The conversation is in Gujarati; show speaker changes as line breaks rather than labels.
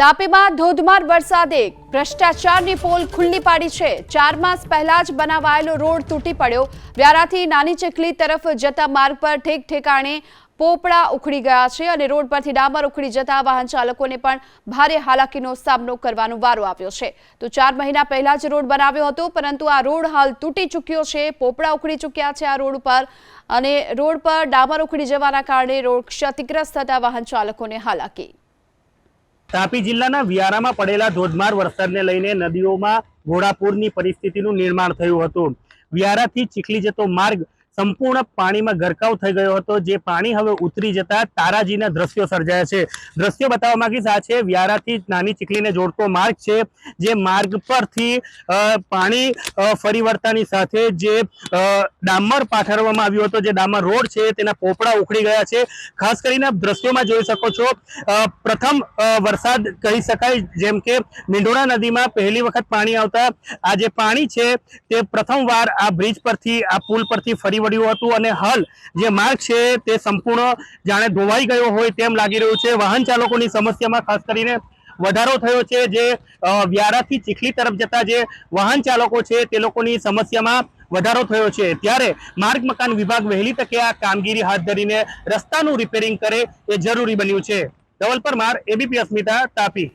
તાપીમાં ધોધમાર વરસાદે ભ્રષ્ટાચારની પોલ ખુલ્લી પાડી છે. ચાર માસ પહેલા જ બનાવાયેલો રોડ તૂટી પડ્યો. વ્યારાથી નાની ચકલી તરફ જતા માર્ગ પર ઠેક ઠેકાણે પોપડા ઉખડી ગયા છે અને રોડ પરથી ડામર ઉખડી જતા વાહન ચાલકોને પણ ભારે હાલાકીનો સામનો કરવાનો વારો આવ્યો છે. તો ચાર મહિના પહેલા જ રોડ બનાવ્યો હતો, પરંતુ આ રોડ હાલ તૂટી ચૂક્યો છે. પોપડા ઉખડી ચૂક્યા છે આ રોડ પર અને રોડ પર ડામર ઉખડી જવાના કારણે રોડ ક્ષતિગ્રસ્ત થતા વાહન ચાલકોને હાલાકી.
તાપી જિલ્લાના વિયારામાં પડેલા ધોધમાર વરસાદને લઈને નદીઓમાં ઘોડાપૂરની પરિસ્થિતિનું નિર્માણ થયું હતું. વ્યારાથી ચીખલી જતો માર્ગ સંપૂર્ણ પાણીમાં ગરકાવ થઈ ગયો હતો. જે પાણી હવે ઉતરી જતા તારાજીના દ્રશ્યો સર્જાયા છે. દ્રશ્યો બતાવવા માંગીશ, આ છે વ્યારાથી નાની ચીખલીને જોડતો માર્ગ છે, જે માર્ગ પરથી પાણી ફરી વળતાની સાથે જે ડામર પાથરવામાં આવ્યો હતો, જે ડામર રોડ છે, તેના પોપડા ઉખડી ગયા છે. ખાસ કરીને દ્રશ્યોમાં જોઈ શકો છો પ્રથમ વરસાદ કહી શકાય, જેમ કે મીંઢોળા નદીમાં પહેલી વખત પાણી આવતા આ જે પાણી છે, તે પ્રથમવાર આ બ્રિજ પરથી, આ પુલ પરથી ફરી વળ્યું હતું અને હાલ જે માર્ગ છે તે સંપૂર્ણ જાણે ધોવાઈ ગયો હોય તેમ લાગી રહ્યું છે. વાહન ચાલકોની સમસ્યામાં ખાસ કરીને વધારો થયો છે જે વ્યારાથી ચીખલી તરફ જતા જે વાહન ચાલકો છે તે લોકોની સમસ્યામાં વધારો થયો છે. ત્યારે માર્ગ મકાન વિભાગ વહેલી તકે આ કામગીરી હાથ ધરીને રસ્તાનું રિપેરિંગ કરે એ જરૂરી બન્યું છે. ધવલ પરમાર એબીપી અસ્મિતા, તાપી.